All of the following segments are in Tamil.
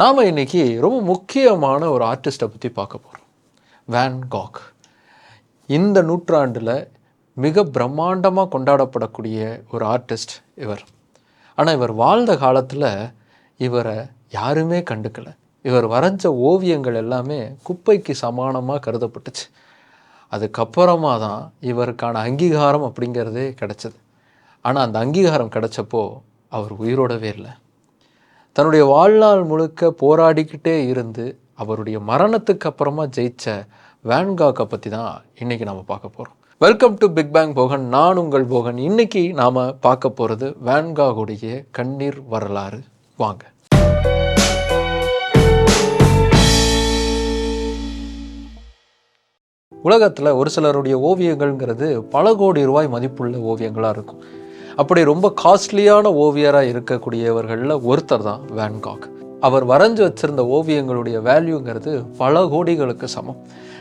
நாம் இன்றைக்கி ரொம்ப முக்கியமான ஒரு ஆர்டிஸ்ட்டை பற்றி பார்க்க போகிறோம் வேன் காக் இந்த நூற்றாண்டில் மிக பிரம்மாண்டமாக கொண்டாடப்படக்கூடிய ஒரு ஆர்டிஸ்ட் இவர். ஆனால் இவர் வாழ்ந்த காலத்தில் இவரை யாருமே கண்டுக்கலை. இவர் வரைஞ்ச ஓவியங்கள் எல்லாமே குப்பைக்கு சமானமாக கருதப்பட்டுச்சு. அதுக்கப்புறமா தான் இவருக்கான அங்கீகாரம் அப்படிங்கிறதே கிடச்சிது. ஆனால் அந்த அங்கீகாரம் கிடைச்சப்போ அவர் உயிரோடவே இல்லை. தன்னுடைய வாழ்நாள் முழுக்க போராடிக்கிட்டே இருந்து அவருடைய மரணத்துக்கு அப்புறமா ஜெயிச்ச வேன்காக்கை பற்றி தான் இன்றைக்கி நாம் பார்க்க போகிறோம் welcome to big bang Bogan நான் உங்கள் போகன். இன்னைக்கு நாம் பார்க்க போகிறது வேன்காகுடைய கண்ணீர் வரலாறு. வாங்க. உலகத்தில் ஒரு சிலருடைய ஓவியங்கள்ங்கிறது பல கோடி ரூபாய் மதிப்புள்ள ஓவியங்களாக இருக்கும். அப்படி ரொம்ப காஸ்ட்லியான ஓவியராக இருக்கக்கூடியவர்களில் ஒருத்தர் தான் வேன்காக் அவர் வரைஞ்சு வச்சிருந்த ஓவியங்களுடைய வேல்யூங்கிறது பல கோடிகளுக்கு சமம்.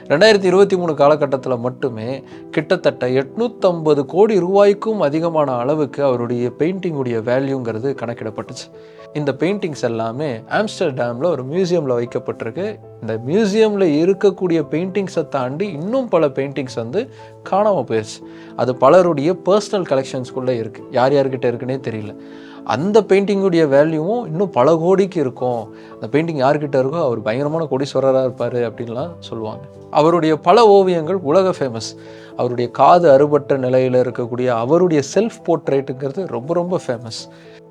ரெண்டாயிரத்தி இருபத்தி மூணு காலகட்டத்தில் மட்டுமே கிட்டத்தட்ட எட்நூற்றம்பது கோடி ரூபாய்க்கும் அதிகமான அளவுக்கு அவருடைய பெயிண்டிங்குடைய வேல்யூங்கிறது கணக்கிடப்பட்டுச்சு. இந்த பெயிண்டிங்ஸ் எல்லாமே ஆம்ஸ்டர்டாமில் ஒரு மியூசியமில் வைக்கப்பட்டிருக்கு. இந்த மியூசியமில் இருக்கக்கூடிய பெயிண்டிங்ஸை தாண்டி இன்னும் பல பெயிண்டிங்ஸ் வந்து காணாமல் போயிடுச்சு அது பலருடைய பர்சனல் கலெக்ஷன்ஸ்குள்ளே இருக்குது யார் யார்கிட்ட இருக்குன்னே தெரியல. அந்த பெயிண்டிங்குடைய வேல்யூவும் இன்னும் பல கோடிக்கு இருக்கும். அந்த பெயிண்டிங் யார்கிட்ட இருக்கோ அவர் பயங்கரமான கோடீஸ்வரராக இருப்பார் அப்படின்லாம் சொல்லுவாங்க. அவருடைய பல ஓவியங்கள் உலக ஃபேமஸ் அவருடைய காது அறுபட்ட நிலையில் இருக்கக்கூடிய அவருடைய செல்ஃப் போர்ட்ரேட்டுங்கிறது ரொம்ப ரொம்ப ஃபேமஸ்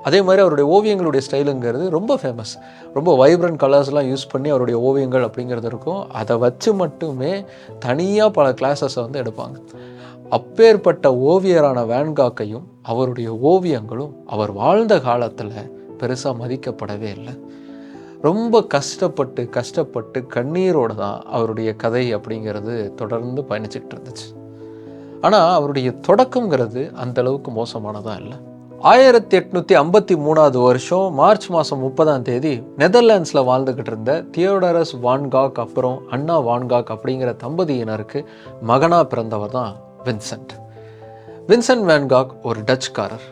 அதே மாதிரி அவருடைய ஓவியங்களுடைய ஸ்டைலுங்கிறது ரொம்ப ஃபேமஸ் ரொம்ப வைப்ரண்ட் கலர்ஸ்லாம் யூஸ் பண்ணி அவருடைய ஓவியங்கள் அப்படிங்கிறது இருக்கும். அதை வச்சு மட்டுமே தனியாக பல கிளாஸஸை வந்து எடுப்பாங்க. அப்பேற்பட்ட ஓவியரான வேன்காக்கையும் அவருடைய ஓவியங்களும் அவர் வாழ்ந்த காலத்தில் பெருசாக மதிக்கப்படவே இல்லை. ரொம்ப கஷ்டப்பட்டு கஷ்டப்பட்டு கண்ணீரோடு தான் அவருடைய கதை அப்படிங்கிறது தொடர்ந்து பயணிச்சுட்டு இருந்துச்சு. ஆனால் அவருடைய தொடக்கங்கிறது அந்தளவுக்கு மோசமானதாக இல்லை. ஆயிரத்தி எட்நூற்றி ஐம்பத்தி மூணாவது வருஷம் மார்ச் மாதம் முப்பதாம் தேதி நெதர்லாண்ட்ஸில் வாழ்ந்துக்கிட்டு இருந்த தியோடரஸ் வான்காக் அப்புறம் அண்ணா வான்காக் அப்படிங்கிற தம்பதியினருக்கு மகனாக பிறந்தவர் தான் வின்சென்ட். வின்சென்ட் வேன்காக் ஒரு டச்சுக்காரர்.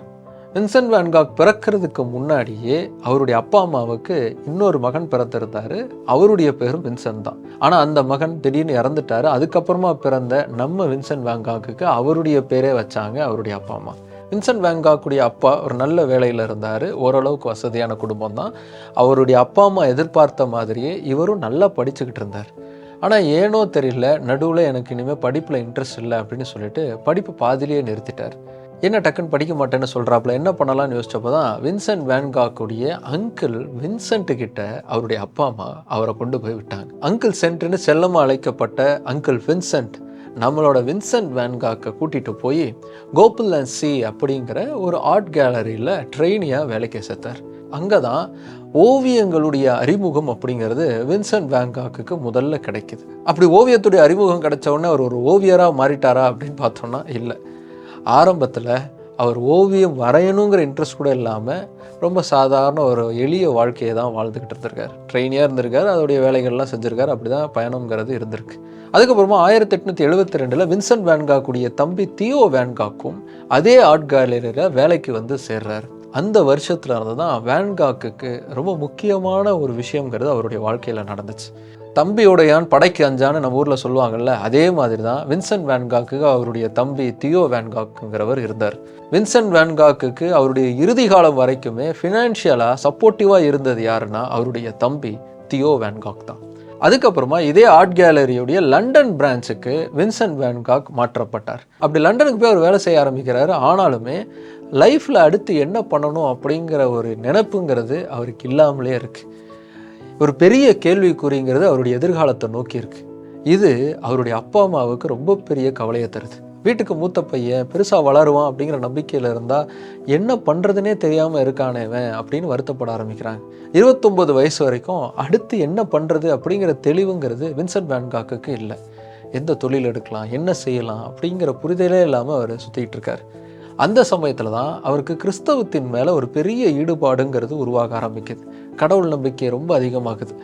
வின்சென்ட் வேன்காக் பிறக்கிறதுக்கு முன்னாடியே அவருடைய அப்பா அம்மாவுக்கு இன்னொரு மகன் பிறந்திருந்தாரு. அவருடைய பேரும் வின்சென்ட் தான். ஆனால் அந்த மகன் திடீர்னு இறந்துட்டாரு. அதுக்கப்புறமா பிறந்த நம்ம வின்சென்ட் வேன்காக்கு அவருடைய பேரே வச்சாங்க அவருடைய அப்பா அம்மா. வின்சென்ட் வேங்காக்குடைய அப்பா ஒரு நல்ல வேலையில் இருந்தார். ஓரளவுக்கு வசதியான குடும்பம் தான் அவருடைய அப்பா அம்மா எதிர்பார்த்த மாதிரியே இவரும் நல்லா படிச்சுக்கிட்டு இருந்தார். ஆனால் ஏனோ தெரியல நடுவில் எனக்கு இனிமேல் படிப்பில் இன்ட்ரெஸ்ட் இல்லை அப்படின்னு சொல்லிட்டு படிப்பு பாதிலேயே நிறுத்திட்டார். என்ன டக்குன்னு படிக்க மாட்டேன்னு சொல்கிறாப்புல என்ன பண்ணலாம்னு யோசிச்சப்போ தான் வின்சென்ட் வேன்காக்குடைய அங்கிள் வின்சென்ட் கிட்ட அவருடைய அப்பா அம்மா அவரை கொண்டு போய் விட்டாங்க. அங்கிள் சென்ட்னு செல்லமாக அழைக்கப்பட்ட அங்கிள் வின்சென்ட் நம்மளோட வின்சென்ட் வேன்காக்கை கூட்டிகிட்டு போய் கோகுல் அண்ட் சி அப்படிங்கிற ஒரு ஆர்ட் கேலரியில் ட்ரெயினியாக வேலைக்கு சேர்த்தார். அங்கே தான் ஓவியங்களுடைய அறிமுகம் அப்படிங்கிறது வின்சென்ட் வேங்காக்கு முதல்ல கிடைக்குது. அப்படி ஓவியத்துடைய அறிமுகம் கிடைச்ச உடனே அவர் ஒரு ஓவியராக மாறிட்டாரா அப்படின்னு பார்த்தோன்னா இல்லை. ஆரம்பத்தில் அவர் ஓவியம் வரையணுங்கிற இன்ட்ரெஸ்ட் கூட இல்லாமல் ரொம்ப சாதாரண ஒரு எளிய வாழ்க்கையை தான் வாழ்ந்துக்கிட்டு இருந்திருக்கார். ட்ரெயினியாக இருந்திருக்கார் அதோடைய வேலைகள்லாம் செஞ்சுருக்கார் அப்படி தான் பயணங்கிறது இருந்திருக்கு. அதுக்கப்புறமா ஆயிரத்தி எட்நூற்றி எழுபத்தி ரெண்டில் வின்சென்ட் வேன்காக்குடைய தம்பி தியோ வேன்காக்கும் அதே ஆர்ட் கேலரியில் வேலைக்கு வந்து சேர்றார். அந்த வருஷத்துல இருந்து தான் வேன்காக்குக்கு ரொம்ப முக்கியமான ஒரு விஷயங்கிறது அவருடைய வாழ்க்கையில் நடந்துச்சு. தம்பியோடையான் படைக்கு அஞ்சான்னு நம்ம ஊரில் சொல்லுவாங்கல்ல அதே மாதிரி தான் வின்சென்ட் வேன்காக்கு அவருடைய தம்பி தியோ வேன்காக்குங்கிறவர் இருந்தார். வின்சென்ட் வேன்காக்கு அவருடைய இறுதி காலம் வரைக்குமே ஃபினான்ஷியலாக சப்போர்ட்டிவாக இருந்தது யாருன்னா அவருடைய தம்பி தியோ வேன்காக் தான். அதுக்கப்புறமா இதே ஆர்ட் கேலரியுடைய லண்டன் பிரான்ச்சுக்கு வின்சென்ட் வேன்காக் மாற்றப்பட்டார். அப்படி லண்டனுக்கு போய் அவர் வேலை செய்ய ஆரம்பிக்கிறாரு. ஆனாலுமே லைஃப்பில் அடுத்து என்ன பண்ணணும் அப்படிங்கிற ஒரு நினப்புங்கிறது அவருக்கு இல்லாமலே இருக்குது ஒரு பெரிய கேள்விக்குறிங்கிறது அவருடைய எதிர்காலத்தை நோக்கி இருக்குது இது அவருடைய அப்பா அம்மாவுக்கு ரொம்ப பெரிய கவலையை தருது. வீட்டுக்கு மூத்த பையன் பெருசாக வளருவான் அப்படிங்கிற நம்பிக்கையில் இருந்தால் என்ன பண்ணுறதுனே தெரியாமல் இருக்கானேவன் அப்படின்னு வருத்தப்பட ஆரம்பிக்கிறாங்க. இருபத்தொம்போது வயசு வரைக்கும் அடுத்து என்ன பண்ணுறது அப்படிங்கிற தெளிவுங்கிறது வின்சென்ட் வேன்காக்கு இல்லை. எந்த தொழில் எடுக்கலாம் என்ன செய்யலாம் அப்படிங்கிற புரிதலே இல்லாமல் அவர் சுற்றிக்கிட்டு இருக்கார். அந்த சமயத்தில் தான் அவருக்கு கிறிஸ்தவத்தின் மேலே ஒரு பெரிய ஈடுபாடுங்கிறது உருவாக ஆரம்பிக்குது. கடவுள் நம்பிக்கை ரொம்ப அதிகமாகுது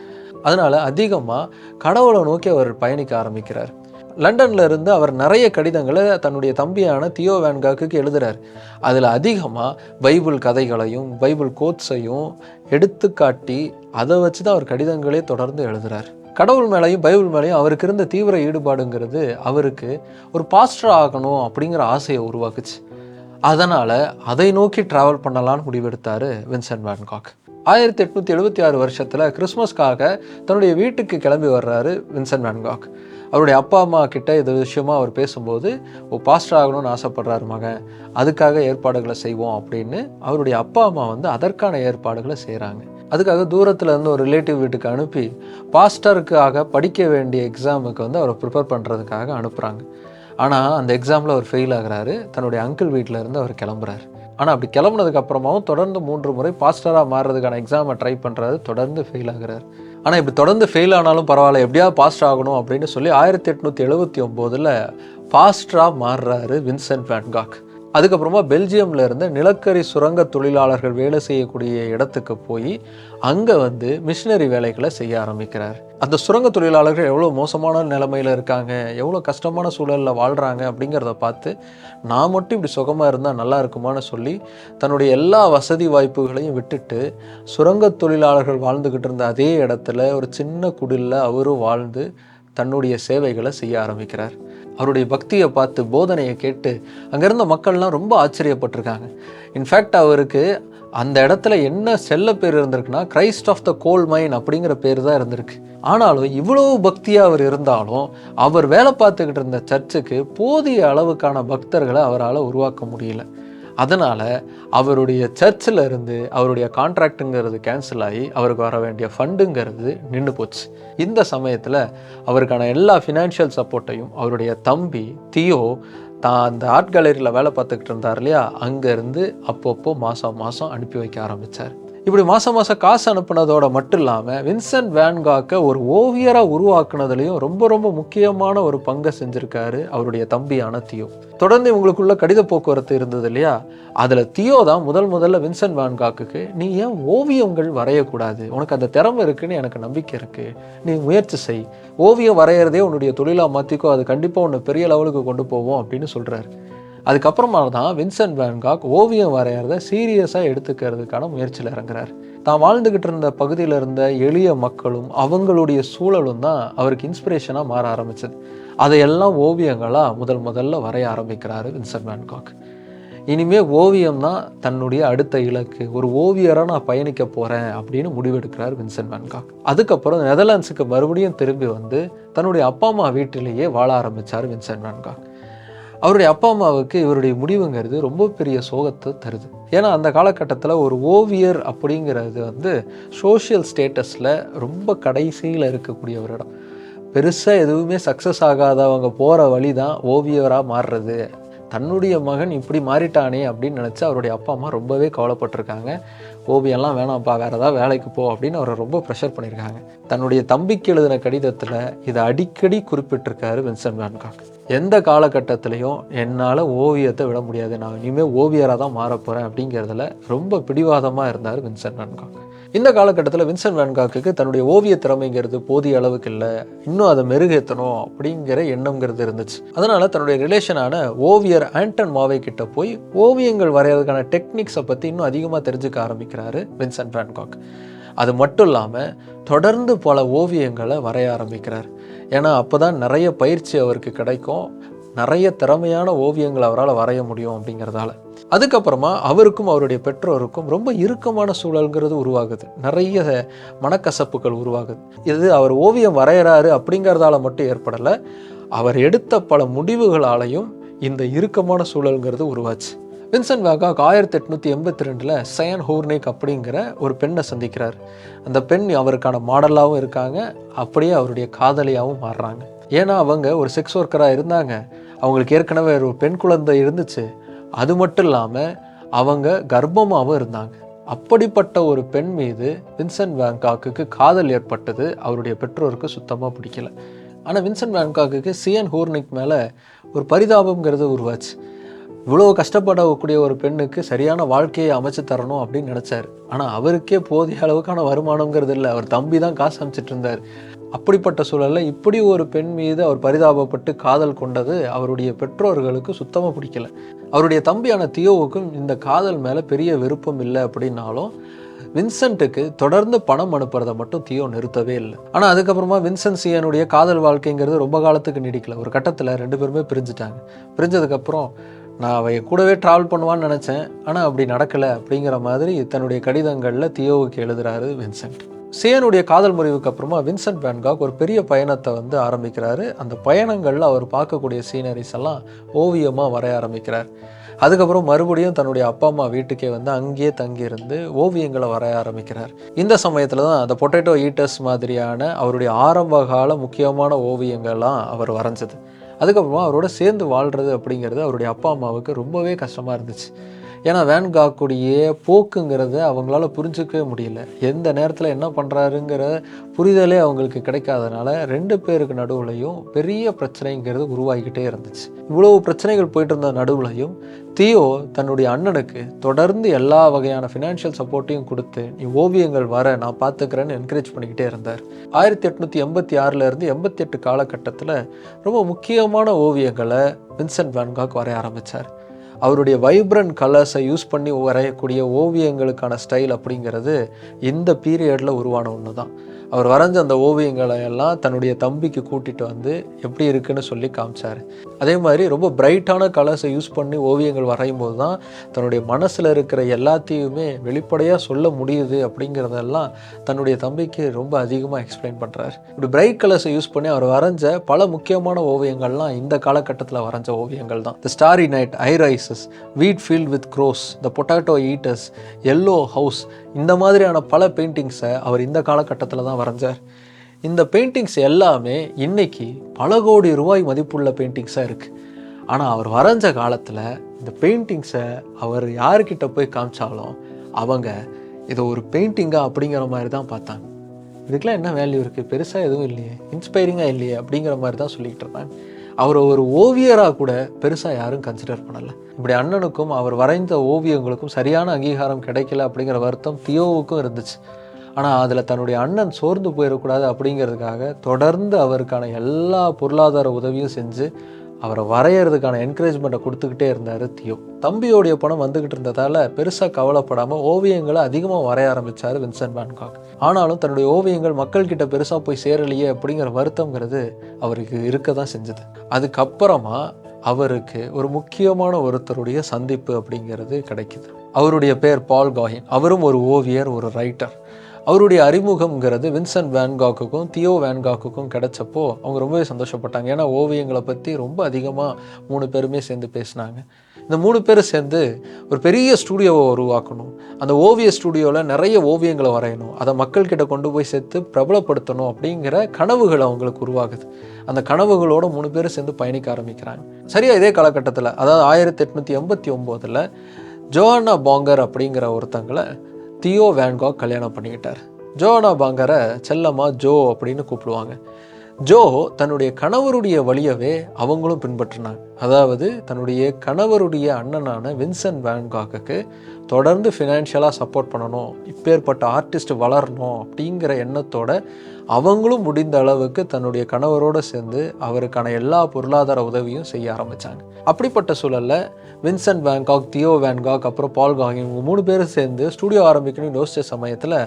அதனால் அதிகமாக கடவுளை நோக்கி அவர் பயணிக்க ஆரம்பிக்கிறார். லண்டன்ல இருந்து அவர் நிறைய கடிதங்களை தன்னுடைய தம்பியான தியோ வேன்காக்கு எழுதுறாரு. அதில் அதிகமாக பைபிள் கதைகளையும் பைபிள் கோட்ஸையும் எடுத்துக்காட்டி அதை வச்சு தான் அவர் கடிதங்களே தொடர்ந்து எழுதுறார். கடவுள் மேலேயும் பைபிள் மேலேயும் அவருக்கு இருந்த தீவிர ஈடுபாடுங்கிறது அவருக்கு ஒரு பாஸ்டர் ஆகணும் அப்படிங்கிற ஆசையை உருவாக்குச்சு. அதனால் அதை நோக்கி ட்ராவல் பண்ணலான்னு முடிவெடுத்தார் வின்சென்ட் வேன்காக் ஆயிரத்தி எட்நூற்றி எழுபத்தி ஆறு வருஷத்தில் கிறிஸ்மஸ்க்காக தன்னுடைய வீட்டுக்கு கிளம்பி வர்றாரு வின்சென்ட் வேன்காக் அவருடைய அப்பா அம்மா கிட்ட இது விஷயமா அவர் பேசும்போது ஓ பாஸ்டர் ஆகணும்னு ஆசைப்படுறாரு மகன். அதுக்காக ஏற்பாடுகளை செய்வோம் அப்படின்னு அவருடைய அப்பா அம்மா வந்து அதற்கான ஏற்பாடுகளை செய்கிறாங்க அதுக்காக தூரத்தில் இருந்து ஒரு ரிலேட்டிவ் வீட்டுக்கு அனுப்பி பாஸ்டருக்காக படிக்க வேண்டிய எக்ஸாமுக்கு வந்து அவரை ப்ரிப்பேர் பண்ணுறதுக்காக அனுப்புகிறாங்க ஆனால் அந்த எக்ஸாமில் அவர் ஃபெயில் ஆகிறாரு. தன்னுடைய அங்கிள் வீட்டில் இருந்து அவர் கிளம்புறாரு. ஆனால் அப்படி கிளம்புனதுக்கு அப்புறமாவும் தொடர்ந்து மூன்று முறை பாஸ்டராக மாறுறதுக்கான எக்ஸாமை ட்ரை பண்ணுறாரு தொடர்ந்து ஃபெயில் ஆகிறார். ஆனால் இப்படி தொடர்ந்து ஃபெயில் ஆனாலும் பரவாயில்ல. எப்படியாவது பாஸ்ட் ஆகணும் அப்படின்னு சொல்லி ஆயிரத்தி எட்நூற்றி எழுபத்தி ஒம்போதில் பாஸ்டராக மாறுறாரு வின்சென்ட் வேன்காக் அதுக்கப்புறமா பெல்ஜியம்ல இருந்து நிலக்கரி சுரங்க தொழிலாளர்கள் வேலை செய்யக்கூடிய இடத்துக்கு போய் அங்கே வந்து மிஷினரி வேலைகளை செய்ய ஆரம்பிக்கிறார். அந்த சுரங்க தொழிலாளர்கள் எவ்வளோ மோசமான நிலைமையில் இருக்காங்க எவ்வளோ கஷ்டமான சூழலில் வாழ்கிறாங்க அப்படிங்கிறத பார்த்து நான் மட்டும் இப்படி சுகமாக இருந்தால் நல்லா இருக்குமான்னு சொல்லி தன்னுடைய எல்லா வசதி வாய்ப்புகளையும் விட்டுட்டு சுரங்க தொழிலாளர்கள் வாழ்ந்துக்கிட்டு இருந்த அதே இடத்துல ஒரு சின்ன குடிலில் அவரும் வாழ்ந்து தன்னுடைய சேவைகளை செய்ய ஆரம்பிக்கிறார். அவருடைய பக்தியை பார்த்து போதனையை கேட்டு அங்கே இருந்த மக்கள்லாம் ரொம்ப ஆச்சரியப்பட்டிருக்காங்க. இன்ஃபேக்ட் அவருக்கு அந்த இடத்துல என்ன செல்ல பேர் இருந்திருக்குன்னா Christ of the coal mine அப்படிங்கிற பேர் தான் இருந்திருக்கு. ஆனாலும் இவ்வளவு பக்தியாக அவர் இருந்தாலும் அவர் வேலை பார்த்துக்கிட்டு இருந்த சர்ச்சுக்கு போதிய அளவுக்கான பக்தர்களை அவரால் உருவாக்க முடியல. அதனால் அவருடைய சர்ச்சில் இருந்து அவருடைய கான்ட்ராக்ட்டுங்கிறது கேன்சல் ஆகி அவருக்கு வர வேண்டிய ஃபண்டுங்கிறது நின்று போச்சு. இந்த சமயத்தில் அவருக்கான எல்லா ஃபினான்ஷியல் சப்போர்ட்டையும் அவருடைய தம்பி தியோ தான் அந்த ஆர்ட் கேலரியில் வேலை பார்த்துக்கிட்டு இருந்தார் இல்லையா? அங்கேருந்து அப்பப்போ மாதம் மாதம் அனுப்பி வைக்க ஆரம்பித்தார் இப்படி மாதம் மாதம் காசு அனுப்புனதோட மட்டும் இல்லாமல் வின்சென்ட் வேன்காக்கை ஒரு ஓவியராக உருவாக்குனதுலேயும் ரொம்ப ரொம்ப முக்கியமான ஒரு பங்கை செஞ்சுருக்காரு அவருடைய தம்பியான தியோ தொடர்ந்து இவங்களுக்குள்ள கடித போக்குவரத்து இருந்தது இல்லையா? அதில் தியோ தான் முதல் முதல்ல வின்சென்ட் வேன்காக்குக்கு நீ ஏன் ஓவியங்கள் வரையக்கூடாது? உனக்கு அந்த திறமை இருக்குன்னு எனக்கு நம்பிக்கை இருக்குது நீ முயற்சி செய். ஓவியம் வரைகிறதே உன்னுடைய தொழிலாக மாற்றிக்கோ அது கண்டிப்பாக உன்னை பெரிய லெவலுக்கு கொண்டு போவோம் அப்படின்னு சொல்கிறாரு அதுக்கப்புறமா தான் வின்சென்ட் வேன்காக் ஓவியம் வரைகிறத சீரியஸாக எடுத்துக்கிறதுக்கான முயற்சியில் இறங்குறாரு. தான் வாழ்ந்துக்கிட்டு இருந்த பகுதியில் இருந்த எளிய மக்களும் அவங்களுடைய சூழலும் தான் அவருக்கு இன்ஸ்பிரேஷனாக மாற ஆரம்பிச்சது. அதையெல்லாம் ஓவியங்களாக முதல் முதல்ல வரைய ஆரம்பிக்கிறாரு வின்சென்ட் வேன்காக். இனிமே ஓவியம் தான் தன்னுடைய அடுத்த இலக்கு. ஒரு ஓவியராக நான் பயணிக்க போகிறேன் அப்படின்னு முடிவெடுக்கிறார் வின்சென்ட் வேன்காக். அதுக்கப்புறம் நெதர்லாண்ட்ஸுக்கு மறுபடியும் திரும்பி வந்து தன்னுடைய அப்பா அம்மா வீட்டிலேயே வாழ ஆரம்பித்தார் வின்சென்ட் வேன்காக். அவருடைய அப்பா அம்மாவுக்கு இவருடைய முடிவுங்கிறது ரொம்ப பெரிய சோகத்தை தருது. ஏன்னா அந்த காலகட்டத்தில் ஒரு ஓவியர் அப்படிங்கிறது வந்து சோஷியல் ஸ்டேட்டஸில் ரொம்ப கடைசியில் இருக்கக்கூடிய ஒரு இடம். பெருசாக எதுவுமே சக்ஸஸ் ஆகாதவங்க போகிற வழி தான் ஓவியராக மாறுறது. தன்னுடைய மகன் இப்படி மாறிட்டானே அப்படின்னு நினச்சி அவருடைய அப்பா அம்மா ரொம்பவே கவலைப்பட்டிருக்காங்க. ஓவியம்லாம் வேணாம்ப்பா வேறு ஏதாவது வேலைக்கு போ அப்படின்னு அவரை ரொம்ப ப்ரெஷர் பண்ணியிருக்காங்க. தன்னுடைய தம்பிக்கு எழுதின கடிதத்தில் இதை அடிக்கடி குறிப்பிட்டிருக்காரு வின்சென்ட் வேன்காக் எந்த காலகட்டத்திலையும் என்னால் ஓவியத்தை விட முடியாது. நான் இனிமேல் ஓவியராக தான் மாறப்போகிறேன் அப்படிங்கிறதுல ரொம்ப பிடிவாதமாக இருந்தார் வின்சென்ட் வேன்காக் இந்த காலகட்டத்தில் வின்சென்ட் வேன்காக்கு தன்னுடைய ஓவிய திறமைங்கிறது போதிய அளவுக்கு இல்லை. இன்னும் அதை மெருகேற்றணும் அப்படிங்கிற எண்ணம்ங்கிறது இருந்துச்சு. அதனால தன்னுடைய ரிலேஷனான ஓவியர் ஆண்டன் மாவை கிட்ட போய் ஓவியங்கள் வரைகிறதுக்கான டெக்னிக்ஸை பற்றி இன்னும் அதிகமாக தெரிஞ்சுக்க ஆரம்பிக்கிறாரு வின்சென்ட் வேன்காக் அது மட்டும் இல்லாமல் தொடர்ந்து பல ஓவியங்களை வரைய ஆரம்பிக்கிறார். ஏன்னா அப்போ தான் நிறைய பயிற்சி அவருக்கு கிடைக்கும். நிறைய திறமையான ஓவியங்கள் அவரால் வரைய முடியும் அப்படிங்கிறதால. அதுக்கப்புறமா அவருக்கும் அவருடைய பெற்றோருக்கும் ரொம்ப இறுக்கமான சூழல்ங்கிறது உருவாகுது. நிறைய மனக்கசப்புகள் உருவாகுது. இது அவர் ஓவியம் வரைகிறாரு அப்படிங்கிறதால மட்டும் ஏற்படலை. அவர் எடுத்த பல முடிவுகளாலையும் இந்த இறுக்கமான சூழல்ங்கிறது உருவாச்சு. வின்சன் வேகாக் ஆயிரத்தி எட்நூற்றி எண்பத்தி ரெண்டில் சயன் ஹோர்னேக் அப்படிங்கிற ஒரு பெண்ணை சந்திக்கிறார். அந்த பெண் அவருக்கான மாடலாகவும் இருக்காங்க. அப்படியே அவருடைய காதலியாகவும் மாறுறாங்க. ஏன்னா அவங்க ஒரு செக்ஸ் ஒர்க்கராக இருந்தாங்க. அவங்களுக்கு ஏற்கனவே ஒரு பெண் குழந்தை இருந்துச்சு. அது மட்டும் இல்லாமல் அவங்க கர்ப்பமாகவும் இருந்தாங்க. அப்படிப்பட்ட ஒரு பெண் மீது வின்சென்ட் வேங்காக்குக்கு காதல் ஏற்பட்டது அவருடைய பெற்றோருக்கு சுத்தமாக பிடிக்கல. ஆனால் வின்சென்ட் வேன்காக்கு சிஎன் ஹூர்னிக் மேலே ஒரு பரிதாபங்கிறது உருவாச்சு. இவ்வளோ கஷ்டப்படக்கூடிய ஒரு பெண்ணுக்கு சரியான வாழ்க்கையை அமைச்சு தரணும் அப்படின்னு நினச்சார். ஆனால் அவருக்கே போதிய அளவுக்கான வருமானங்கிறது இல்லை. அவர் தம்பி தான் காசு அமைச்சிட்டு இருந்தார். அப்படிப்பட்ட சூழலில் இப்படி ஒரு பெண் மீது அவர் பரிதாபப்பட்டு காதல் கொண்டது அவருடைய பெற்றோர்களுக்கு சுத்தமாக பிடிக்கல. அவருடைய தம்பியான தியோவுக்கும் இந்த காதல் மேலே பெரிய விருப்பம் இல்லை அப்படின்னாலும் வின்சென்ட்டுக்கு தொடர்ந்து பணம் அனுப்புறதை மட்டும் தியோ நிறுத்தவே இல்லை. ஆனால் அதுக்கப்புறமா வின்சென்ட் சியனுடைய காதல் வாழ்க்கைங்கிறது ரொம்ப காலத்துக்கு நீடிக்கல. ஒரு கட்டத்தில் ரெண்டு பேருமே பிரிஞ்சுட்டாங்க. பிரிஞ்சதுக்கப்புறம் நான் அவைய கூடவே ட்ராவல் பண்ணுவான்னு நினச்சேன். ஆனால் அப்படி நடக்கலை அப்படிங்கிற மாதிரி தன்னுடைய கடிதங்களில் தியோவுக்கு எழுதுறாரு வின்சென்ட். சேனுடைய காதல் முறிவுக்கு அப்புறமா வின்சென்ட் வேன்காக் ஒரு பெரிய பயணத்தை வந்து ஆரம்பிக்கிறாரு. அந்த பயணங்களில் அவர் பார்க்கக்கூடிய சீனரிஸ் எல்லாம் ஓவியமாக வரைய ஆரம்பிக்கிறார். அதுக்கப்புறம் மறுபடியும் தன்னுடைய அப்பா அம்மா வீட்டுக்கே வந்து அங்கேயே தங்கியிருந்து ஓவியங்களை வரைய ஆரம்பிக்கிறார். இந்த சமயத்தில் தான் அந்த பொட்டேட்டோ ஈட்டர்ஸ் மாதிரியான அவருடைய ஆரம்ப கால முக்கியமான ஓவியங்கள்லாம் அவர் வரைஞ்சது. அதுக்கப்புறமா அவரோட சேர்ந்து வாழ்கிறது அப்படிங்கிறது அவருடைய அப்பா அம்மாவுக்கு ரொம்பவே கஷ்டமாக இருந்துச்சு. ஏன்னா வேன்காக்குடைய போக்குங்கிறத அவங்களால புரிஞ்சுக்கவே முடியல. எந்த நேரத்தில் என்ன பண்ணுறாருங்கிற புரிதலே அவங்களுக்கு கிடைக்காதனால ரெண்டு பேருக்கு நடுவுலையும் பெரிய பிரச்சனைங்கிறது உருவாகிக்கிட்டே இருந்துச்சு. இவ்வளவு பிரச்சனைகள் போயிட்டு இருந்த நடுவுலையும் தியோ தன்னுடைய அண்ணனுக்கு தொடர்ந்து எல்லா வகையான ஃபினான்ஷியல் சப்போர்ட்டையும் கொடுத்து நீ ஓவியங்கள் வர நான் பார்த்துக்கிறேன்னு என்கரேஜ் பண்ணிக்கிட்டே இருந்தார். ஆயிரத்தி எட்நூற்றி எண்பத்தி ஆறிலேருந்து எண்பத்தி எட்டு காலகட்டத்தில் ரொம்ப முக்கியமான ஓவியங்களை வின்சென்ட் வேன்காக் வரைய ஆரம்பித்தார் அவருடைய வைப்ரண்ட் கலர்ஸை யூஸ் பண்ணி வரையக்கூடிய ஓவியங்களுக்கான ஸ்டைல் அப்படிங்கிறது இந்த பீரியடில் உருவான ஒன்று தான் அவர் வரைஞ்ச அந்த ஓவியங்களை எல்லாம் தன்னுடைய தம்பிக்கு கூட்டிகிட்டு வந்து எப்படி இருக்குன்னு சொல்லி காமிச்சார். அதே மாதிரி ரொம்ப பிரைட்டான கலர்ஸை யூஸ் பண்ணி ஓவியங்கள் வரையும் போது தான் தன்னுடைய மனசில் இருக்கிற எல்லாத்தையுமே வெளிப்படையாக சொல்ல முடியுது அப்படிங்கிறதெல்லாம் தன்னுடைய தம்பிக்கு ரொம்ப அதிகமாக எக்ஸ்பிளைன் பண்ணுறார் இப்படி பிரைட் கலர்ஸை யூஸ் பண்ணி அவர் வரைஞ்ச பல முக்கியமான ஓவியங்கள்லாம் இந்த காலகட்டத்தில் வரைஞ்ச ஓவியங்கள் தான். The starry night irises wheat field with crows the potato eaters yellow house இந்த மாதிரியான பல பெயிண்டிங்ஸை அவர் இந்த காலகட்டத்தில் தான் வரைஞ்சார். இந்த பெயிண்டிங்ஸ் எல்லாமே இன்னைக்கு பல கோடி ரூபாய் மதிப்புள்ள பெயிண்டிங்ஸாக இருக்குது ஆனால் அவர் வரைஞ்ச காலத்தில் இந்த பெயிண்டிங்ஸை அவர் யார்கிட்ட போய் காமிச்சாலும் அவங்க இதை ஒரு பெயிண்டிங்காக அப்படிங்கிற மாதிரி தான் பார்த்தாங்க. இதுக்கெல்லாம் என்ன வேல்யூ இருக்குது பெருசாக எதுவும் இல்லையே. இன்ஸ்பைரிங்காக இல்லையே அப்படிங்கிற மாதிரி தான் சொல்லிக்கிட்டு இருந்தாங்க. அவரை ஒரு ஓவியராக கூட பெருசாக யாரும் கன்சிடர் பண்ணலை. இப்படி அண்ணனுக்கும் அவர் வரைந்த ஓவியங்களுக்கும் சரியான அங்கீகாரம் கிடைக்கல அப்படிங்கிற வருத்தம் தியோவுக்கும் இருந்துச்சு. ஆனால் அதில் தன்னுடைய அண்ணன் சோர்ந்து போயிடக்கூடாது அப்படிங்கிறதுக்காக தொடர்ந்து அவருக்கான எல்லா பொருளாதார உதவியும் செஞ்சு அவரை வரைகிறதுக்கான என்கரேஜ்மெண்ட்டை கொடுத்துக்கிட்டே இருந்தார் தியோ. தம்பியோடைய பணம் வந்துக்கிட்டு இருந்ததால் பெருசாக கவலைப்படாமல் ஓவியங்களை அதிகமாக வரைய ஆரம்பித்தார் வின்சென்ட் வேன்காக் ஆனாலும் தன்னுடைய ஓவியங்கள் மக்கள்கிட்ட பெருசாக போய் சேரலையே அப்படிங்கிற வருத்தங்கிறது அவருக்கு இருக்க தான் செஞ்சது. அதுக்கப்புறமா அவருக்கு ஒரு முக்கியமான ஒருத்தருடைய சந்திப்பு அப்படிங்கிறது கிடைக்குது. அவருடைய பேர் பால் காயின் அவரும் ஒரு ஓவியர் ஒரு ரைட்டர் அவருடைய அறிமுகம்ங்கிறது வின்சென்ட் வேன்காக்குக்கும் தியோ வேன்காக்குக்கும் கிடைச்சப்போ அவங்க ரொம்பவே சந்தோஷப்பட்டாங்க. ஏன்னா ஓவியங்களை பற்றி ரொம்ப அதிகமாக மூணு பேருமே சேர்ந்து பேசினாங்க. இந்த மூணு பேரும் சேர்ந்து ஒரு பெரிய ஸ்டூடியோவை உருவாக்கணும். அந்த ஓவிய ஸ்டூடியோவில் நிறைய ஓவியங்களை வரையணும். அதை மக்கள்கிட்ட கொண்டு போய் சேர்த்து பிரபலப்படுத்தணும் அப்படிங்கிற கனவுகள் அவங்களுக்கு உருவாகுது. அந்த கனவுகளோட மூணு பேரும் சேர்ந்து பயணிக்க ஆரம்பிக்கிறாங்க. சரியா இதே காலகட்டத்தில் அதாவது ஆயிரத்தி எட்நூற்றி எண்பத்தி ஒம்போதில் ஜோஹானா பாங்கர் அப்படிங்கிற ஒருத்தங்களை தியோ வேன்காக் கல்யாணம் பண்ணிக்கிட்டார். ஜோனா பாங்கரை செல்லம்மா ஜோ அப்படின்னு கூப்பிடுவாங்க. ஜோ தன்னுடைய கணவருடைய வழியவே அவங்களும் பின்பற்றினாங்க. அதாவது தன்னுடைய கணவருடைய அண்ணனான வின்சென்ட் வேன்காக்கு தொடர்ந்து ஃபினான்ஷியலாக சப்போர்ட் பண்ணணும் இப்பேற்பட்ட ஆர்டிஸ்ட் வளரணும் அப்படிங்கிற எண்ணத்தோட அவங்களும் முடிந்த அளவுக்கு தன்னுடைய கணவரோடு சேர்ந்து அவருக்கான எல்லா பொருளாதார உதவியும் செய்ய ஆரம்பித்தாங்க அப்படிப்பட்ட சூழலில் வின்சென்ட் வேன்காக் தியோ வேன்காக் அப்புறம் பால் காகின் இவங்க மூணு பேரும் சேர்ந்து ஸ்டூடியோ ஆரம்பிக்கணும்னு யோசித்த சமயத்தில்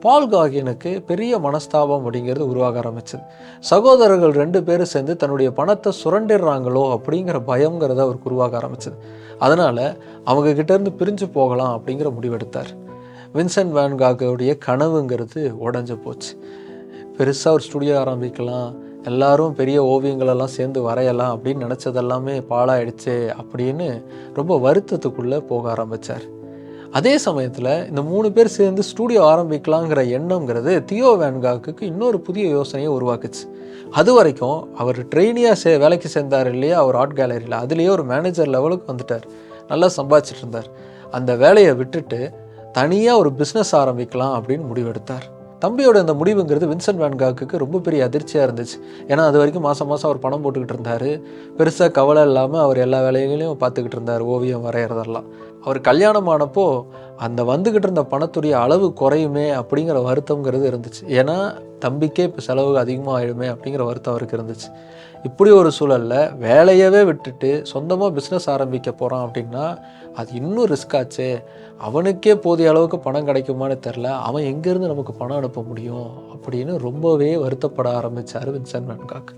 பால் காகினுக்கு பெரிய மனஸ்தாபம் அப்படிங்கிறது உருவாக ஆரம்பிச்சது. சகோதரர்கள் ரெண்டு பேரும் சேர்ந்து தன்னுடைய பணத்தை சுரண்டிடுறாங்களோ அப்படிங்கிற பயங்கிறத அவருக்கு உருவாக ஆரம்பிச்சது. அதனால் அவங்க கிட்டேருந்து பிரிஞ்சு போகலாம் அப்படிங்கிற முடிவெடுத்தார். வின்சென்ட் வேன்காகவுடைய கனவுங்கிறது உடஞ்சு போச்சு. பெருசாக ஒரு ஸ்டுடியோ ஆரம்பிக்கலாம். எல்லாரும் பெரிய ஓவியங்களெல்லாம் சேர்ந்து வரையலாம் அப்படின்னு நினச்சதெல்லாமே பாழாயிடுச்சு அப்படின்னு ரொம்ப வருத்தத்துக்குள்ளே போக ஆரம்பித்தார் அதே சமயத்தில் இந்த மூணு பேர் சேர்ந்து ஸ்டூடியோ ஆரம்பிக்கலாங்கிற எண்ணங்கிறது தியோ வேன்காக்கு இன்னொரு புதிய யோசனையை உருவாக்குச்சு. அது வரைக்கும் அவர் ட்ரெயினியாக சே வேலைக்கு சேர்ந்தார் இல்லையா அவர் ஆர்ட் கேலரியில் அதுலேயே ஒரு மேனேஜர் லெவலுக்கு வந்துட்டார். நல்லா சம்பாதிச்சிட்டு இருந்தார். அந்த வேலையை விட்டுட்டு தனியாக ஒரு பிஸ்னஸ் ஆரம்பிக்கலாம் அப்படின்னு முடிவெடுத்தார். தம்பியோட இந்த முடிவுங்கிறது வின்சென்ட் வேன்காக்கு ரொம்ப பெரிய அதிர்ச்சியாக இருந்துச்சு. ஏன்னா அது வரைக்கும் மாதம் மாதம் அவர் பணம் போட்டுக்கிட்டு இருந்தார். பெருசாக கவலை இல்லாமல் அவர் எல்லா வேலைகளையும் பார்த்துக்கிட்டு இருந்தார் ஓவியம் வரைகிறதெல்லாம் அவர் கல்யாணம் ஆனப்போ அந்த வந்துக்கிட்டு இருந்த பணத்துடைய அளவு குறையுமே அப்படிங்கிற வருத்தங்கிறது இருந்துச்சு. ஏன்னா தம்பிக்கே இப்போ செலவு அதிகமாக ஆயிடுமே அப்படிங்கிற வருத்தம் அவருக்கு இருந்துச்சு. இப்படி ஒரு சூழலில் வேலையவே விட்டுட்டு சொந்தமாக பிஸ்னஸ் ஆரம்பிக்க போகிறான் அப்படின்னா அது இன்னும் ரிஸ்க் ஆச்சு. அவனுக்கே போதிய அளவுக்கு பணம் கிடைக்குமான்னு தெரில அவன் எங்கேருந்து நமக்கு பணம் அனுப்ப முடியும் அப்படின்னு ரொம்பவே வருத்தப்பட ஆரம்பித்தார் வின்சென்ட் வேன்காக்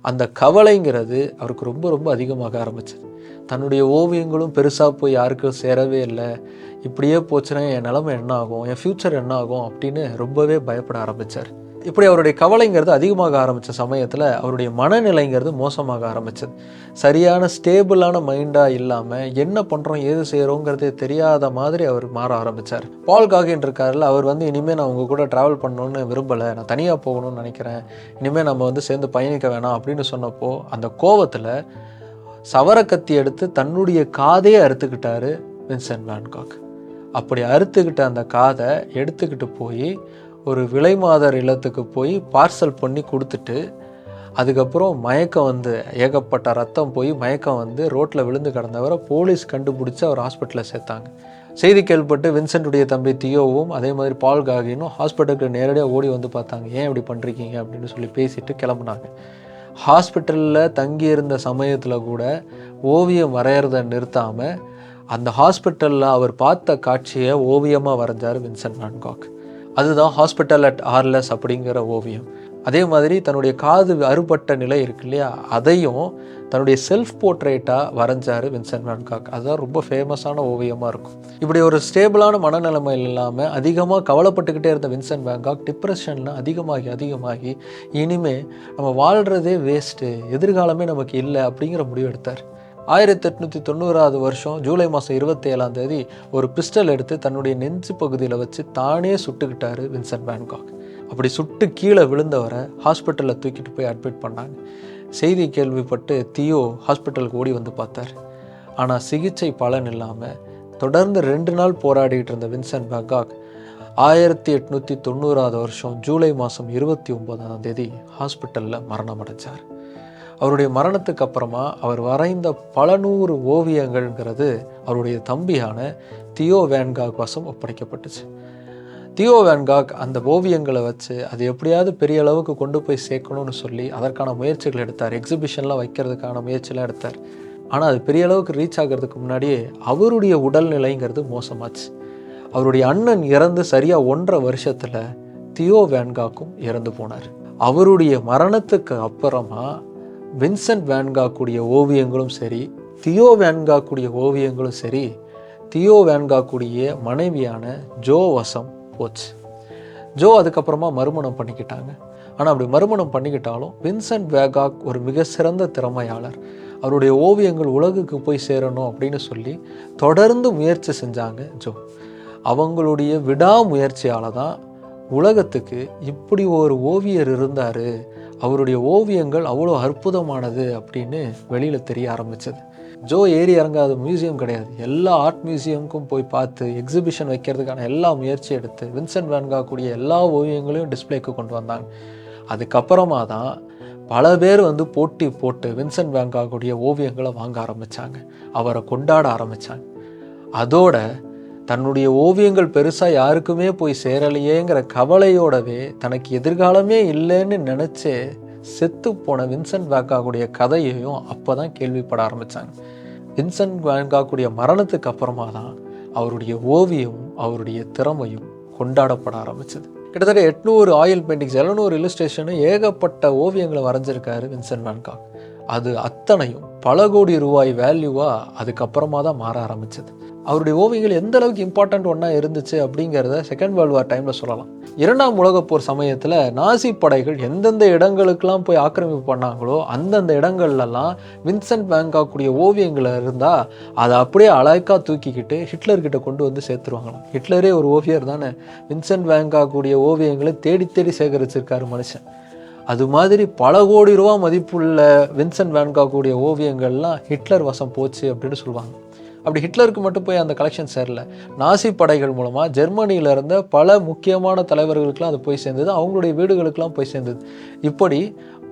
அந்த கவலைங்கிறது அவருக்கு ரொம்ப ரொம்ப அதிகமாக ஆரம்பிச்சது. தன்னுடைய ஓவியங்களும் பெருசாக போய் யாருக்கும் சேரவே இல்லை. இப்படியே போச்சுன்னா என் நிலமை என்ன ஆகும்? என் ஃப்யூச்சர் என்ன ஆகும்? அப்படின்னு ரொம்பவே பயப்பட ஆரம்பித்தார் இப்படி அவருடைய கவலைங்கிறது அதிகமாக ஆரம்பித்த சமயத்தில் அவருடைய மனநிலைங்கிறது மோசமாக ஆரம்பிச்சது. சரியான ஸ்டேபிளான மைண்டாக இல்லாமல் என்ன பண்ணுறோம் ஏது செய்கிறோங்கிறதே தெரியாத மாதிரி அவர் மாற ஆரம்பித்தார் பால் காகின் இருக்கார்ல அவர் வந்து இனிமேல் நான் உங்கள் கூட ட்ராவல் பண்ணணும்னு விரும்பலை நான் தனியாக போகணும்னு நினைக்கிறேன் இனிமேல் நம்ம வந்து சேர்ந்து பயணிக்க வேணாம் அப்படின்னு சொன்னப்போ அந்த கோவத்தில் சவரக்கத்தி எடுத்து தன்னுடைய காதையே அறுத்துக்கிட்டாரு வின்சென்ட் வேன்காக். அப்படி அறுத்துக்கிட்ட அந்த காதை எடுத்துக்கிட்டு போய் ஒரு விலைமாதர் இல்லத்துக்கு போய் பார்சல் பண்ணி கொடுத்துட்டு அதுக்கப்புறம் மயக்கம் வந்து ஏகப்பட்ட ரத்தம் போய் மயக்கம் வந்து ரோட்டில் விழுந்து கிடந்தவரை போலீஸ் கண்டுபிடிச்சி அவர் ஹாஸ்பிட்டலில் சேர்த்தாங்க. செய்தி கேள்விப்பட்டு வின்சென்ட்டுடைய தம்பி தியோவும் அதே மாதிரி பால் காகினும் ஹாஸ்பிட்டலுக்கு நேரடியாக ஓடி வந்து பார்த்தாங்க. ஏன் இப்படி பண்ணுறீங்க அப்படின்னு சொல்லி பேசிட்டு கிளம்புனாங்க. ஹாஸ்பிட்டலில் தங்கியிருந்த சமயத்தில் கூட ஓவியம் வரைகிறத நிறுத்தாமல் அந்த ஹாஸ்பிட்டலில் அவர் பார்த்த காட்சியை ஓவியமாக வரைஞ்சார் வின்சென்ட் நான்காக் அதுதான் ஹாஸ்பிட்டல் அட் ஆர்லஸ் அப்படிங்கிற ஓவியம். அதே மாதிரி தன்னுடைய காது அறுபட்ட நிலை இருக்கு இல்லையா? அதையும் தன்னுடைய செல்ஃப் போர்ட்ரேட்டாக வரைஞ்சார் வின்சென்ட் வேன்காக் அதுதான் ரொம்ப ஃபேமஸான ஓவியமாக இருக்கும். இப்படி ஒரு ஸ்டேபிளான மனநிலைமை இல்லாமல் அதிகமாக கவலைப்பட்டுக்கிட்டே இருந்த வின்சென்ட் வேன்காக் டிப்ரெஷனில் அதிகமாகி அதிகமாகி இனிமேல் நம்ம வாழ்கிறதே வேஸ்ட்டு எதிர்காலமே நமக்கு இல்லை அப்படிங்கிற முடிவு எடுத்தார். ஆயிரத்தி எட்நூற்றி தொண்ணூறாவது வருஷம் ஜூலை மாதம் இருபத்தி ஏழாம் தேதி ஒரு பிஸ்டல் எடுத்து தன்னுடைய நெஞ்சு பகுதியில் வச்சு தானே சுட்டுக்கிட்டாரு வின்சென்ட் பேன்காக் அப்படி சுட்டு கீழே விழுந்தவரை ஹாஸ்பிட்டலில் தூக்கிட்டு போய் அட்மிட் பண்ணாங்க. செய்தி கேள்விப்பட்டு தியோ ஹாஸ்பிட்டலுக்கு ஓடி வந்து பார்த்தார். ஆனால் சிகிச்சை பலன் இல்லாமல் தொடர்ந்து ரெண்டு நாள் போராடிட்டு இருந்த வின்சென்ட் பேங்காக் ஆயிரத்தி எட்நூற்றி தொண்ணூறாவது வருஷம் ஜூலை மாதம் இருபத்தி ஒன்பதாம் தேதி ஹாஸ்பிட்டலில் மரணம் அடைஞ்சார். அவருடைய மரணத்துக்கு அப்புறமா அவர் வரைந்த பல நூறு ஓவியங்கள்ங்கிறது அவருடைய தம்பியான தியோ வேன்காக் வசம் ஒப்படைக்கப்பட்டுச்சு. தியோ வேன்காக் அந்த ஓவியங்களை வச்சு அது எப்படியாவது பெரிய அளவுக்கு கொண்டு போய் சேர்க்கணும்னு சொல்லி அதற்கான முயற்சிகள் எடுத்தார். எக்ஸிபிஷன்லாம் வைக்கிறதுக்கான முயற்சிலாம் எடுத்தார். ஆனால் அது பெரிய அளவுக்கு ரீச் ஆகிறதுக்கு முன்னாடியே அவருடைய உடல்நிலைங்கிறது மோசமாச்சு. அவருடைய அண்ணன் இறந்து சரியாக ஒன்றரை வருஷத்தில் தியோ வேன்காக்கும் இறந்து போனார். அவருடைய மரணத்துக்கு அப்புறமா வின்சென்ட் வேன்காக்குடைய ஓவியங்களும் சரி தியோ வேன்காக்குடைய ஓவியங்களும் சரி தியோ வேன்காக்குடைய மனைவியான ஜோ வசம் போச்சு. ஜோ அதுக்கப்புறமா மறுமணம் பண்ணிக்கிட்டாங்க. ஆனால் அப்படி மறுமணம் பண்ணிக்கிட்டாலும் வின்சென்ட் வேகாக் ஒரு மிக சிறந்த திறமையாளர். அவருடைய ஓவியங்கள் உலகுக்கு போய் சேரணும் அப்படின்னு சொல்லி தொடர்ந்து முயற்சி செஞ்சாங்க ஜோ. அவங்களுடைய விடாமுயற்சியால் தான் உலகத்துக்கு இப்படி ஒரு ஓவியர் இருந்தார். அவருடைய ஓவியங்கள் அவ்வளோ அற்புதமானது அப்படின்னு வெளியில் தெரிய ஆரம்பித்தது ஜோ ஏறி இறங்காத மியூசியம் கிடையாது. எல்லா ஆர்ட் மியூசியமுக்கும் போய் பார்த்து எக்ஸிபிஷன் வைக்கிறதுக்கான எல்லா முயற்சி எடுத்து வின்சென்ட் வேன்காக்கூடிய எல்லா ஓவியங்களையும் டிஸ்ப்ளேக்கு கொண்டு வந்தாங்க. அதுக்கப்புறமா தான் பல பேர் வந்து போட்டி போட்டு வின்சென்ட் வேன்காக்கூடிய ஓவியங்களை வாங்க ஆரம்பித்தாங்க அவரை கொண்டாட ஆரம்பித்தாங்க அதோட தன்னுடைய ஓவியங்கள் பெருசாக யாருக்குமே போய் சேரலையேங்கிற கவலையோடவே தனக்கு எதிர்காலமே இல்லைன்னு நினச்சே செத்து போன வின்சென்ட் வேங்காக்குடைய கதையையும் அப்போ தான் கேள்விப்பட ஆரம்பித்தாங்க வின்சென்ட் வேங்காக்குடைய மரணத்துக்கு அப்புறமா தான் அவருடைய ஓவியமும் அவருடைய திறமையும் கொண்டாடப்பட ஆரம்பிச்சது. கிட்டத்தட்ட எட்நூறு ஆயில் பெயிண்டிங்ஸ் எழுநூறு இல்லுஸ்ட்ரேஷனு ஏகப்பட்ட ஓவியங்களை வரைஞ்சிருக்காரு வின்சென்ட் வேன்காக் அது அத்தனையும் பல கோடி ரூபாய் வேல்யூவாக அதுக்கப்புறமா தான் மாற ஆரம்பிச்சது. அவருடைய ஓவியங்கள் எந்த அளவுக்கு இம்பார்ட்டண்ட் ஒன்றா இருந்துச்சு அப்படிங்கிறத செகண்ட் வேர்ல்டு வார் டைமில் சொல்லலாம். இரண்டாம் உலகப் போர் சமயத்தில் நாசி படைகள் எந்தெந்த இடங்களுக்கெல்லாம் போய் ஆக்கிரமிப்பு பண்ணாங்களோ அந்தந்த இடங்கள்லலாம் வின்சென்ட் வேங்காக்கூடிய ஓவியங்கள் இருந்தால் அதை அப்படியே அழகாக தூக்கிக்கிட்டு ஹிட்லர்கிட்ட கொண்டு வந்து சேர்த்துருவாங்களாம். ஹிட்லரே ஒரு ஓவியர் தானே. வின்சென்ட் வேங்காக்கூடிய ஓவியங்களை தேடி தேடி சேகரிச்சிருக்காரு மனுஷன். அது மாதிரி பல கோடி ரூபா மதிப்புள்ள வின்சென்ட் வேன்காக்கூடிய ஓவியங்கள்லாம் ஹிட்லர் வசம் போச்சு அப்படின்னு சொல்லுவாங்க. அப்படி ஹிட்லருக்கு மட்டும் போய் அந்த கலெக்ஷன் சேரல. நாசி படைகள் மூலமாக ஜெர்மனியில் இருந்த பல முக்கியமான தலைவர்களுக்கெலாம் அது போய் சேர்ந்தது. அவங்களுடைய வீடுகளுக்கெல்லாம் போய் சேர்ந்தது. இப்படி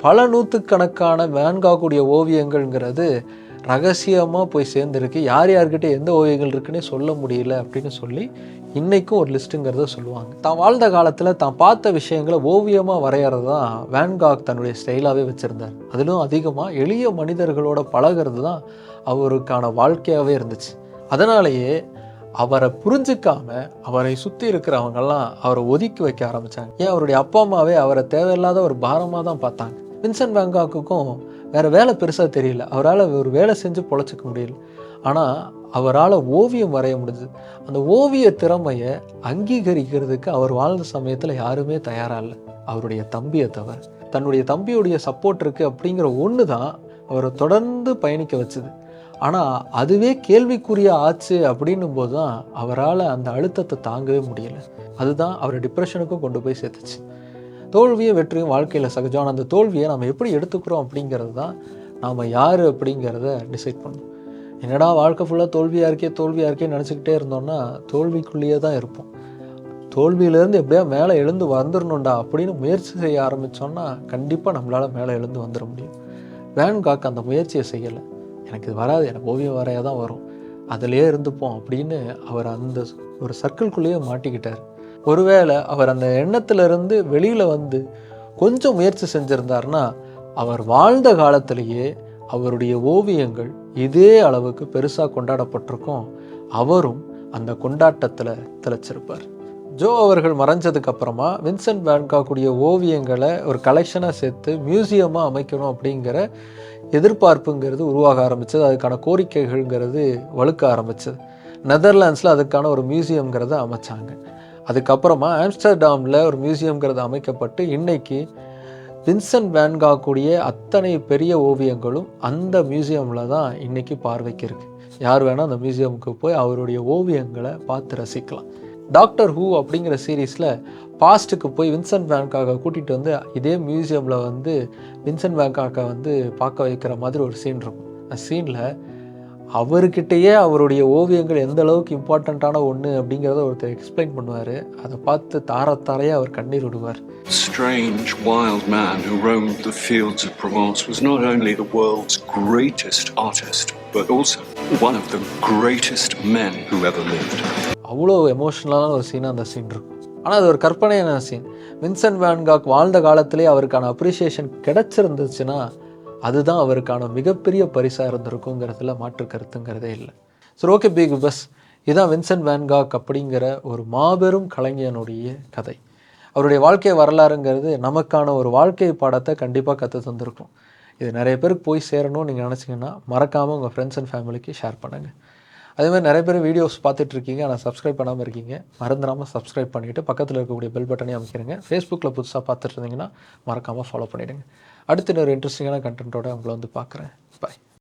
பல நூற்றுக்கணக்கான வேன்காக்கூடிய ஓவியங்கள்ங்கிறது ரகசியமாக போய் சேர்ந்துருக்கு. யார் யார்கிட்ட எந்த ஓவியங்கள் இருக்குன்னே சொல்ல முடியல அப்படின்னு சொல்லி இன்றைக்கும் ஒரு லிஸ்ட்டுங்கிறத சொல்லுவாங்க. தான் வாழ்ந்த காலத்தில் தான் பார்த்த விஷயங்களை ஓவியமாக வரைகிறது தான் வேன்காக் தன்னுடைய ஸ்டைலாகவே வச்சுருந்தார். அதிலும் அதிகமாக எளிய மனிதர்களோட பழகிறது தான் அவருக்கான வாழ்க்கையாகவே இருந்துச்சு. அதனாலேயே அவரை புரிஞ்சுக்காம அவரை சுற்றி இருக்கிறவங்கெல்லாம் அவரை ஒதுக்கி வைக்க ஆரம்பித்தாங்க ஏன்? அவருடைய அப்பா அம்மாவே அவரை தேவையில்லாத ஒரு பாரமாக தான் பார்த்தாங்க. வின்சென்ட் பேங்காக்குக்கும் வேறு வேலை பெருசாக தெரியல. அவரால் ஒரு வேலை செஞ்சு பொழைச்சிக்க முடியல. ஆனால் அவரால் ஓவியம் வரைய முடிஞ்சது. அந்த ஓவிய திறமையை அங்கீகரிக்கிறதுக்கு அவர் வாழ்ந்த சமயத்தில் யாருமே தயாராக இல்லை. அவருடைய தம்பியை தவிர. தன்னுடைய தம்பியுடைய சப்போர்ட் இருக்குது அப்படிங்கிற ஒன்று தான் அவரை தொடர்ந்து பயணிக்க வச்சுது. ஆனால் அதுவே கேள்விக்குரிய ஆச்சு அப்படின்னும் போது தான் அவரால் அந்த அழுத்தத்தை தாங்கவே முடியல. அதுதான் அவரை டிப்ரெஷனுக்கும் கொண்டு போய் சேர்த்துச்சு. தோல்வியை வெற்றியும் வாழ்க்கையில் சகஜம். அந்த தோல்வியை நம்ம எப்படி எடுத்துக்கிறோம் அப்படிங்கிறது தான் நாம் யார் அப்படிங்கிறத டிசைட் பண்ணணும் என்னடா வாழ்க்கை ஃபுல்லாக தோல்வியாக இருக்கே தோல்வியாக இருக்கே நினச்சிக்கிட்டே இருந்தோம்னா தோல்விக்குள்ளேயே தான் இருப்போம். தோல்வியிலேருந்து எப்படியா மேலே எழுந்து வந்துடணும்டா அப்படின்னு முயற்சி செய்ய ஆரம்பித்தோன்னா கண்டிப்பாக நம்மளால் மேலே எழுந்து வந்துட முடியும். வேன்காக் அந்த முயற்சியை செய்யலை. எனக்கு இது வராது எனக்கு ஓவியம் வரையாக தான் வரும். அதிலே இருந்துப்போம் அப்படின்னு அவர் அந்த ஒரு சர்க்கிள்குள்ளேயே மாட்டிக்கிட்டார். ஒருவேளை அவர் அந்த எண்ணத்திலிருந்து வெளியில் வந்து கொஞ்சம் முயற்சி செஞ்சுருந்தார்னா அவர் வாழ்ந்த காலத்திலேயே அவருடைய ஓவியங்கள் இதே அளவுக்கு பெருசாக கொண்டாடப்பட்டிருக்கும். அவரும் அந்த கொண்டாட்டத்தில் திளைச்சிருப்பார். ஜோ அவர்கள் மறைஞ்சதுக்கு அப்புறமா வின்சென்ட் வேன்காக்குடைய ஓவியங்களை ஒரு கலெக்ஷனாக சேர்த்து மியூசியமாக அமைக்கணும் அப்படிங்கிற எதிர்பார்ப்புங்கிறது உருவாக ஆரம்பித்தது அதுக்கான கோரிக்கைகள்ங்கிறது வலுக்க ஆரம்பித்தது நெதர்லாண்ட்ஸில் அதுக்கான ஒரு மியூசியம்ங்கிறத அமைச்சாங்க. அதுக்கப்புறமா ஆம்ஸ்டர்டாமில் ஒரு மியூசியம்ங்கிறது அமைக்கப்பட்டு இன்னைக்கு வின்சென்ட் வேன்காக்குடைய அத்தனை பெரிய ஓவியங்களும் அந்த மியூசியமில் தான் இன்றைக்கி பார்வைக்கு இருக்குது யார் வேணால் அந்த மியூசியமுக்கு போய் அவருடைய ஓவியங்களை பார்த்து ரசிக்கலாம். டாக்டர் ஹூ அப்படிங்கிற சீரீஸில் பாஸ்ட்டுக்கு போய் வின்சென்ட் வேன்காக கூட்டிகிட்டு வந்து இதே மியூசியமில் வந்து வின்சென்ட் வேங்காக்கை வந்து பார்க்க வைக்கிற மாதிரி ஒரு சீன் இருக்கும். அந்த சீனில் அவர்கிட்டயே அவருடைய ஓவியங்கள் எந்த அளவுக்கு இம்பார்ட்டண்ட்டான ஒன்று அப்படிங்கிறத ஒருத்தர் எக்ஸ்பிளைன் பண்ணுவார். அதை பார்த்து தாரத்தாரையே அவர் கண்ணீர் விடுவார். Strange, wild man who roamed the fields of Provence was not only the world's greatest artist, but also one of the greatest men who ever lived. அவ்வளோ எமோஷ்னலான ஒரு சீனாக அந்த சீன் இருக்கும். ஆனால் அது ஒரு கற்பனையான சீன் வின்சென்ட் வேன்காக் வாழ்ந்த காலத்திலே அவருக்கான அப்ரிசியேஷன் கிடச்சிருந்துச்சுன்னா அதுதான் அவருக்கான மிகப்பெரிய பரிசாக இருந்திருக்குங்கிறதுல மாற்று கருத்துங்கிறதே இல்லை. சரி ஓகே பிக் பஸ் இதுதான் வின்சென்ட் வேன்காக் அப்படிங்கிற ஒரு மாபெரும் கலைஞனுடைய கதை. அவருடைய வாழ்க்கை வரலாறுங்கிறது நமக்கான ஒரு வாழ்க்கை பாடத்தை கண்டிப்பாக கற்று தந்திருக்கும். இது நிறைய பேருக்கு போய் சேரணும்னு நீங்கள் நினச்சிங்கன்னா மறக்காமல் உங்கள் ஃப்ரெண்ட்ஸ் அண்ட் ஃபேமிலிக்கு ஷேர் பண்ணுங்கள் அதே மாதிரி நிறைய பேர் வீடியோஸ் பார்த்துட்டு இருக்கீங்க ஆனால் சப்ஸ்கிரைப் பண்ணாமல் இருக்கீங்க. மறந்துடாமல் சப்ஸ்கிரைப் பண்ணிவிட்டு பக்கத்தில் இருக்கக்கூடிய பெல் பட்டனே அமைக்கிறீங்க ஃபேஸ்புக்கில் புதுசாக பார்த்துட்டு இருந்தீங்கன்னா மறக்காமல் ஃபாலோ பண்ணிவிடுங்க அடுத்து இன்னொரு இன்ட்ரெஸ்டிங்கான கண்டென்ட்டோட உங்களை வந்து பார்க்குறேன். பாய்